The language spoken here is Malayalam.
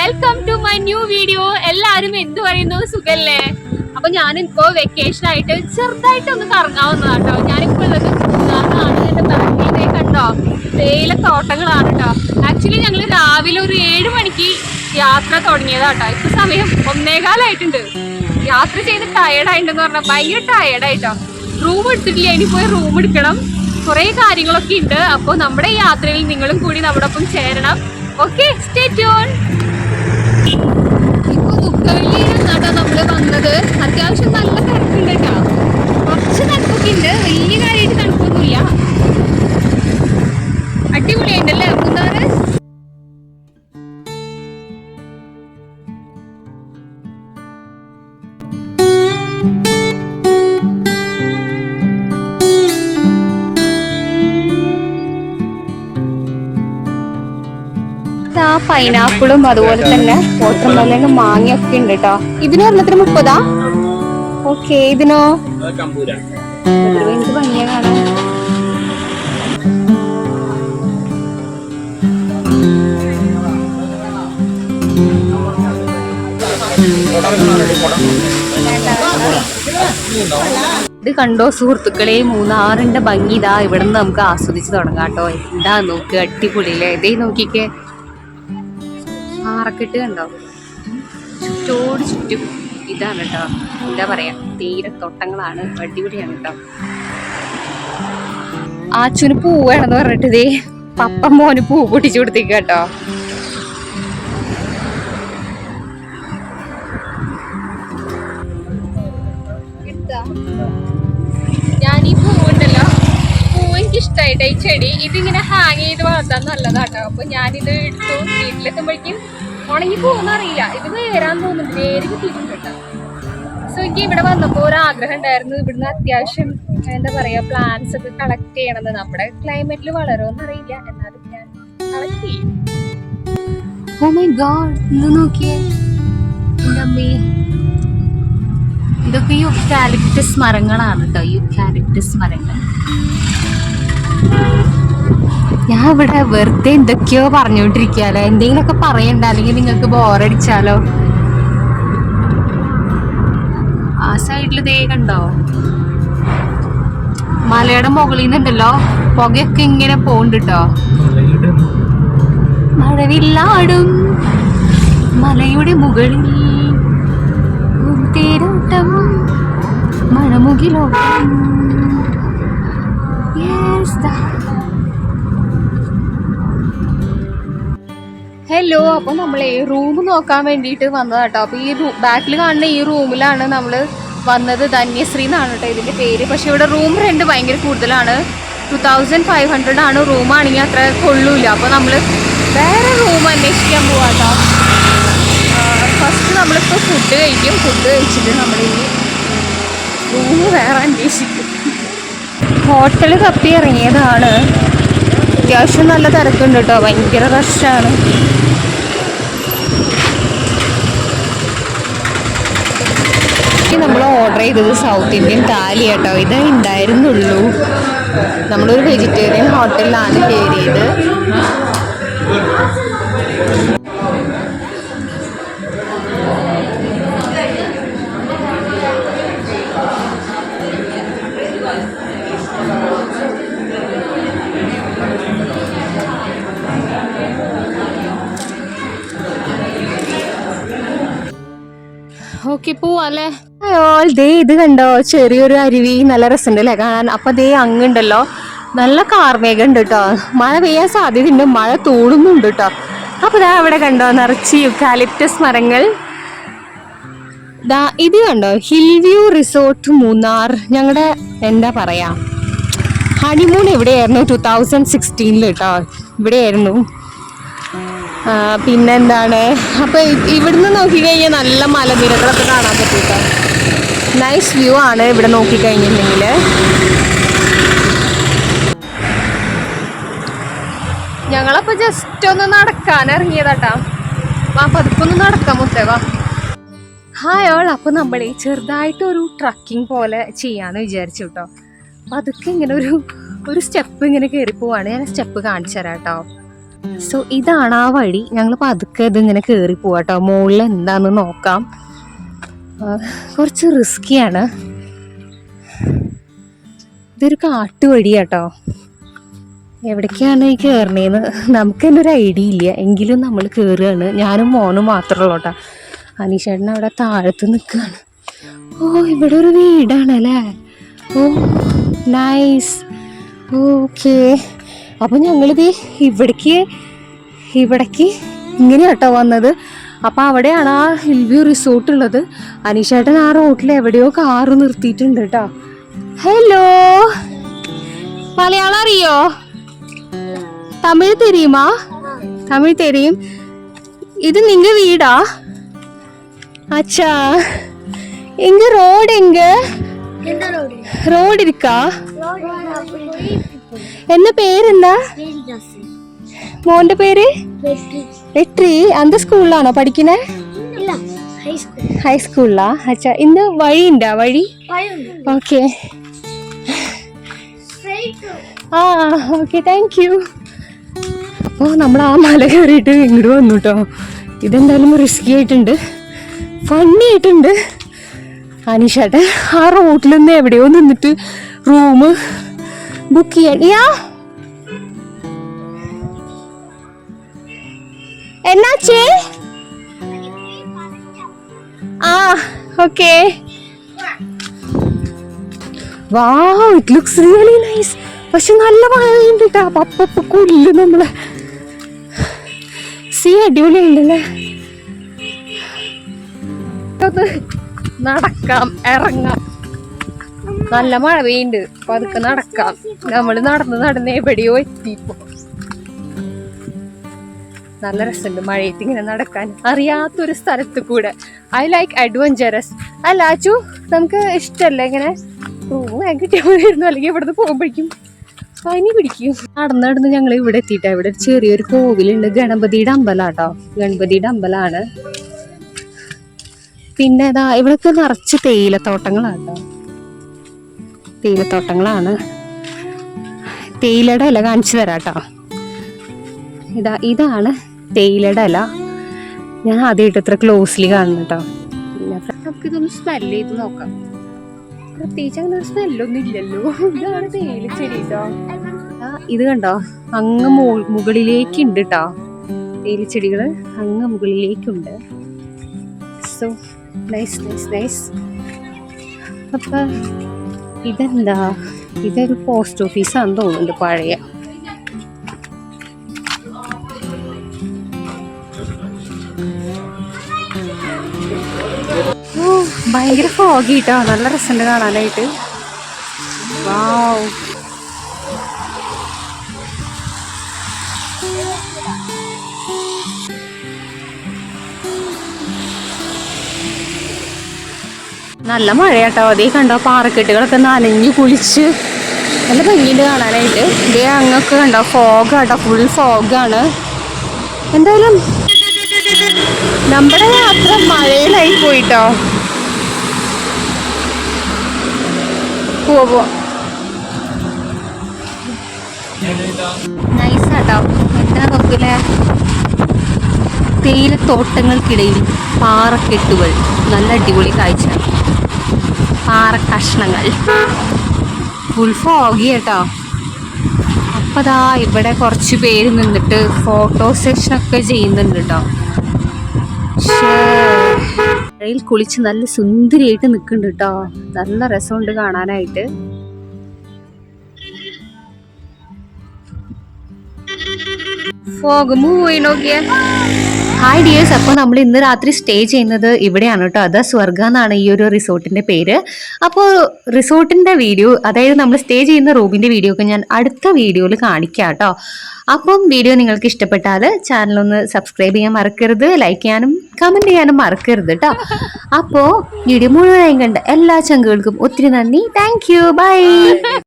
Welcome to my new video എല്ലാരും എന്ത് പറയുന്നു? സുഖല്ലേ? അപ്പൊ ഞാൻ ഇപ്പോ വെക്കേഷൻ ആയിട്ട് ചെറുതായിട്ട് ഒന്ന് കറങ്ങാവുന്നതാട്ടോ ഞാനിപ്പോ ഉള്ളത് കണ്ടോ? തേയില തോട്ടങ്ങളാണ് കേട്ടോ ആക്ച്വലി ഞങ്ങൾ രാവിലെ ഒരു ഏഴ് മണിക്ക് യാത്ര തുടങ്ങിയതാ തുടങ്ങിയതാട്ടോ. ഇപ്പൊ സമയം ഒന്നേകാലായിട്ടുണ്ട്. യാത്ര ചെയ്ത് ടയർഡായിട്ടുണ്ടെന്ന് പറഞ്ഞാൽ ഭയങ്കര ടയർഡായിട്ടോ റൂം എടുത്തിട്ടില്ല. ഇനി പോയി റൂം എടുക്കണം. കുറെ കാര്യങ്ങളൊക്കെ ഉണ്ട്. അപ്പോൾ നമ്മുടെ യാത്രയിൽ നിങ്ങളും കൂടി നമ്മുടെ ഒപ്പം ചേരണം. ഓക്കെ സ്റ്റേ ട്യൂൺ ഇപ്പൊ ദുഃഖവെള്ളിയിലാണ് പൈനാപ്പിളും അതുപോലെ തന്നെ വാട്ടർമെലനും മാങ്ങയൊക്കെ ഉണ്ട് കേട്ടോ ഇതിന് ഒരെണ്ണത്തിന് മുപ്പതാ? ഓക്കെ ഇതിനോ? എനിക്ക് ഇത് കണ്ടോ സുഹൃത്തുക്കളെ മൂന്നാറിന്റെ ഭംഗി ഇതാ. ഇവിടെ നിന്ന് നമുക്ക് ആസ്വദിച്ച് തുടങ്ങാം കേട്ടോ എന്താ നോക്ക് അടിപൊളിയില്ലേ? ഇതേ നോക്കിക്കേ. പാറക്കെട്ട് കണ്ടോ ചുറ്റോട് ചുറ്റും ഇതാണ് കേട്ടോ എന്താ പറയാ തീരത്തോട്ടങ്ങളാണ് അടിപൊളിയാണ് കേട്ടോ ആച്ചുന് പൂവാണെന്ന് പറഞ്ഞിട്ട് ഇതേ പപ്പ മോന് പൂ പൊട്ടിച്ചു കൊടുത്തേക്ക് കേട്ടോ എനിക്ക് ഈ ചെടി ഇതിങ്ങനെ ഹാങ് ചെയ്ത് വളർത്താൻ നല്ലതാട്ടോ. അപ്പൊ ഞാനിത് എടുത്തു വീട്ടിലെത്തുമ്പോഴേക്കും ഉണങ്ങി പോകുന്ന അറിയില്ല. ഇത് വേരാൻ തോന്നുന്നു. വേര് കിട്ടിയിട്ടുണ്ട് കേട്ടോ. സോ എനിക്ക് ഇവിടെ വന്നപ്പോൾ ഒരു ആഗ്രഹം ഉണ്ടായിരുന്നു. ഇവിടുന്ന് അത്യാവശ്യം എന്താ പറയാ പ്ലാന്റ്സ് ഒക്കെ കളക്ട് ചെയ്യണമെന്ന്. നമ്മുടെ ക്ലൈമറ്റിൽ വളരുമെന്ന് അറിയില്ല. എന്നാലും ഞാൻ കളക്ട് ചെയ്യും. ഓ മൈ ഗോഡ് ഇത് നോക്കിയേ. ഇതൊക്കെ യുക്കാലിപ്റ്റസ് മരങ്ങളാണ് കേട്ടോ. യുക്കാലിപ്റ്റസ് മരങ്ങൾ. ഞാൻ ഇവിടെ വെറുതെ എന്തൊക്കെയോ പറഞ്ഞുകൊണ്ടിരിക്കാലോ എന്തെങ്കിലുമൊക്കെ പറയണ്ട അല്ലെങ്കിൽ നിങ്ങൾക്ക് ബോറടിച്ചാലോ ആ സൈഡിൽ ദേ കണ്ടോ? മലയുടെ മുകളിൽ നിന്നുണ്ടല്ലോ പുകയൊക്കെ ഇങ്ങനെ പോണ്ട് കേട്ടോ മഴവില്ലാടും മലയുടെ മുകളിൽ തേരോട്ടം മഴമുകിലോട്ടം ഹലോ അപ്പോൾ നമ്മളെ റൂം നോക്കാൻ വേണ്ടിയിട്ട് കേട്ടോ അപ്പോൾ ഈ ബാക്കിൽ കാണുന്ന ഈ റൂമിലാണ് നമ്മൾ വന്നത് ധന്യശ്രീ എന്നാണ് കേട്ടോ ഇതിന്റെ പേര്. പക്ഷേ ഇവിടെ റൂം റെന്റ് ഭയങ്കര കൂടുതലാണ്. ടു തൗസൻഡ് ഫൈവ് ഹൺഡ്രഡ് ആണ് റൂമാണെങ്കിൽ അത്ര കൊള്ളൂല. അപ്പോൾ നമ്മൾ വേറെ റൂം അന്വേഷിക്കാൻ പോവാട്ടോ ഫസ്റ്റ് നമ്മളിപ്പോൾ ഫുഡ് കഴിക്കും. ഫുഡ് കഴിച്ചിട്ട് നമ്മളിനി റൂം വേറെ അന്വേഷിക്കും. ഹോട്ടൽ തപ്പി ഇറങ്ങിയതാണ് അത്യാവശ്യം നല്ല തിരക്കുണ്ട് കേട്ടോ. ഭയങ്കര റഷാണ് നമ്മൾ ഓർഡർ ചെയ്തത് സൗത്ത് ഇന്ത്യൻ താലി കേട്ടോ. ഇത് ഉണ്ടായിരുന്നുള്ളൂ നമ്മളൊരു വെജിറ്റേറിയൻ ഹോട്ടലിലാണ് കയറിയത് ഓക്കെ പോവാല്ലേ? ദേ ഇത് കണ്ടോ? ചെറിയൊരു അരുവി നല്ല രസമുണ്ട് അല്ലേ കാണാൻ? അപ്പൊ ദേ അങ്ങുണ്ടല്ലോ. നല്ല കാർമേഘം ഉണ്ട് കേട്ടോ. മഴ പെയ്യാൻ സാധ്യതയുണ്ട്. മഴ തൂടുന്നുണ്ട് കേട്ടോ. അപ്പൊ ദാ അവിടെ കണ്ടോ? നിറച്ച് യുക്കാലിപ്റ്റസ് മരങ്ങൾ. ദാ ഇത് കണ്ടോ? Hill view resort Munnar. ഞങ്ങളുടെ എന്താ പറയാ? ഹണിമൂൺ എവിടെയായിരുന്നു? ടു തൗസൻഡ് സിക്സ്റ്റീനിൽ കേട്ടോ. ഇവിടെയായിരുന്നു. പിന്നെന്താണ്? അപ്പൊ ഇ- ഇവിടുന്ന് നോക്കിക്കഴിഞ്ഞാൽ നല്ല മലനിരകളൊക്കെ കാണാൻ പറ്റിയിട്ട് നൈസ് വ്യൂ ആണ് ഇവിടെ നോക്കിക്കഴിഞ്ഞിട്ടുണ്ടെങ്കിൽ ഞങ്ങളപ്പോ ജസ്റ്റ് ഒന്ന് നടക്കാൻ ഇറങ്ങിയതാട്ടാ വാ പതുക്കൊന്ന് നടക്കാം മുത്തേ വാ. ഹായ് ഓൾ അപ്പൊ ഈ ചെറുതായിട്ട് ഒരു ട്രക്കിംഗ് പോലെ ചെയ്യാന്ന് വിചാരിച്ചു കേട്ടോ അപ്പൊ അതൊക്കെ ഇങ്ങനെ ഒരു ഒരു സ്റ്റെപ്പ് ഇങ്ങനെ കയറി പോവാണ് ഞാൻ സ്റ്റെപ്പ് കാണിച്ചു തരാം കേട്ടോ സോ ഇതാണ് ആ വഴി. ഞങ്ങൾ പതുക്കെ ഇതിങ്ങനെ കയറി പോവാട്ടോ. മുകളിൽ എന്താന്ന് നോക്കാം. കുറച്ച് റിസ്കിയാണ് ഇതൊരു കാട്ടുവഴിയാട്ടോ എവിടേക്കാണ് ഈ കയറണേന്ന് നമുക്ക് തന്നെ ഒരു ഐഡിയ ഇല്ല. എങ്കിലും നമ്മൾ കയറുകയാണ് ഞാനും മോനും മാത്രമേ ഉള്ളൂ കേട്ടോ. അനീഷേട്ടൻ അവിടെ താഴത്ത് നിൽക്കുകയാണ്. ഓ ഇവിടെ ഒരു വീടാണല്ലേ? ഓ നൈസ് ഓക്കെ അപ്പം ഞങ്ങളിത് ഇവിടേക്ക് ഇവിടേക്ക് ഇങ്ങനെ കേട്ടോ വന്നത് അപ്പം അവിടെയാണ് ആ ഹിൽ വ്യൂ റിസോർട്ട് ഉള്ളത് അനീഷേട്ടൻ ആ റോട്ടിൽ എവിടെയോ കാറ് നിർത്തിയിട്ടുണ്ട് കേട്ടോ ഹലോ മലയാളം അറിയോ തമിഴ് തെരിയുമാ തമിഴ് തെരിയും ഇത് നിങ്ങ വീടാ അച്ഛാ எங்க ரோடு எங்க எந்த ரோடு ரோடு இருக்கா എന്റെ പേരെന്താ? മോന്റെ പേര്? വെട്രി അന്ത സ്കൂളിലാണോ പഠിക്കുന്നേ ഹൈസ്കൂളിലാ അച്ഛാ ഇന്ന് വഴി? ഉണ്ടാ വഴി ഓക്കെ ആ ഓക്കെ താങ്ക് യു ഓ നമ്മൾ ആ മല കയറിയിട്ട് ഇങ്ങോട്ട് വന്നു കേട്ടോ ഇതെന്തായാലും റിസ്കി ആയിട്ടുണ്ട്. ഫണ്ണി ആയിട്ടുണ്ട്. അനീഷേട്ടൻ ആ റോട്ടിൽ നിന്ന് എവിടെയോ നിന്നിട്ട് റൂം ബുക്ക് ചെയ്യാൻ യാ എന്നാച്ചേ ആ okay. Wow it looks really nice പക്ഷെ നല്ല മഴയുണ്ട് കേട്ടോ അപ്പൊ നമ്മൾ നമ്മളെ. സീ അടിപൊളിയുണ്ടല്ലേ നടക്കാം ഇറങ്ങാം. നല്ല മഴ പെയ്യുണ്ട് അപ്പൊ അതൊക്കെ നടക്കാം. നമ്മൾ നടന്ന് നടന്ന് എവിടെയോ എത്തിപ്പോ നല്ല രസമുണ്ട് മഴയത്ത് ഇങ്ങനെ നടക്കാൻ. അറിയാത്തൊരു സ്ഥലത്ത് കൂടെ. ഐ ലൈക്ക് അഡ്വഞ്ചറസ് അല്ല അച്ചു നമുക്ക് ഇഷ്ടല്ല ഇങ്ങനെ? റൂം അല്ലെങ്കിൽ ഇവിടുന്ന് പോകുമ്പോഴേക്കും പനി പിടിക്കും. നടന്ന് നടന്ന് ഞങ്ങൾ ഇവിടെ എത്തിയിട്ട്. ഇവിടെ ചെറിയൊരു കോവിലുണ്ട്. ഗണപതിയുടെ അമ്പലാട്ടോ. ഗണപതിയുടെ അമ്പലാണ്. പിന്നെ ഇതാ ഇവിടൊക്കെ നിറച്ച് തേയിലത്തോട്ടങ്ങളാട്ടോ. തേയിലത്തോട്ടങ്ങളാണ്. തേയിലയുടെ ഇല കാണിച്ചു തരാം കേട്ടോ ഇതാ ഇതാണ് തേയിലയുടെ ഇല. ഞാൻ ആദ്യമായിട്ട് ഇത്ര ക്ലോസ്ലി കാണുന്നു കേട്ടോ ചെയ്ത് നോക്കാം. തേയില ഇത് കണ്ടോ? അങ്ങ് മുകളിലേക്ക് മുകളിലേക്കുണ്ട് കേട്ടോ തേയിലച്ചെടികൾ അങ്ങ് മുകളിലേക്കുണ്ട്. സോ നൈസ് നൈസ് നൈസ് അപ്പൊ ഇതെന്താ? ഇതൊരു പോസ്റ്റ് ഓഫീസാന്ന് തോന്നുന്നുണ്ട് പഴയ. ഭയങ്കര ഫോഗി കേട്ടോ നല്ല രസമുണ്ട് കാണാനായിട്ട്. വാവ് നല്ല മഴയാട്ടോ. അതേ കണ്ടോ പാറക്കെട്ടുകളൊക്കെ നനഞ്ഞു കുളിച്ച്. നല്ല ഭംഗിയുണ്ട് കാണാനായിട്ട്. ഇതേ അങ്ങൊക്കെ കണ്ടോ ഫോഗ് ആട്ടോ ഫുൾ ഫോഗാണ്. എന്തായാലും നമ്മുടെ യാത്ര മഴയിലായി പോയിട്ടോ. പോവോ. നൈസാട്ടോ. എന്താ നോക്കില്ലേ തേയിലത്തോട്ടങ്ങൾക്കിടയിൽ പാറക്കെട്ടുകൾ. നല്ല അടിപൊളി കാഴ്ച. പാറ കഷ്ണങ്ങൾ. ഫുൾ ഫോഗി കേട്ടോ. അപ്പതാ ഇവിടെ കുറച്ച് പേര് നിന്നിട്ട് ഫോട്ടോ സെഷൻ ഒക്കെ ചെയ്യുന്നുണ്ട് കേട്ടോ. മഴയിൽ കുളിച്ച് നല്ല സുന്ദരിയായിട്ട് നിൽക്കുന്നുണ്ട് കേട്ടോ. നല്ല രസമുണ്ട് കാണാനായിട്ട്. ഫോഗ് മൂവ് നോക്കിയാൽ നോക്കിയേ. ഹായ് ഡിയേഴ്സ് അപ്പോൾ നമ്മൾ ഇന്ന് രാത്രി സ്റ്റേ ചെയ്യുന്നത് ഇവിടെയാണ് കേട്ടോ. അതാ സ്വർഗ എന്നാണ് ഈ ഒരു റിസോർട്ടിന്റെ പേര്. അപ്പോൾ റിസോർട്ടിന്റെ വീഡിയോ അതായത് നമ്മൾ സ്റ്റേ ചെയ്യുന്ന റൂമിന്റെ വീഡിയോ ഒക്കെ ഞാൻ അടുത്ത വീഡിയോയിൽ കാണിക്കാം കേട്ടോ. അപ്പം വീഡിയോ നിങ്ങൾക്ക് ഇഷ്ടപ്പെട്ടാൽ ചാനലൊന്ന് സബ്സ്ക്രൈബ് ചെയ്യാൻ മറക്കരുത് ലൈക്ക് ചെയ്യാനും കമന്റ് ചെയ്യാനും മറക്കരുത് കേട്ടോ. അപ്പോൾ വീഡിയോ മുഴുവനായും കണ്ട എല്ലാ ചങ്കുകൾക്കും ഒത്തിരി നന്ദി. Thank you by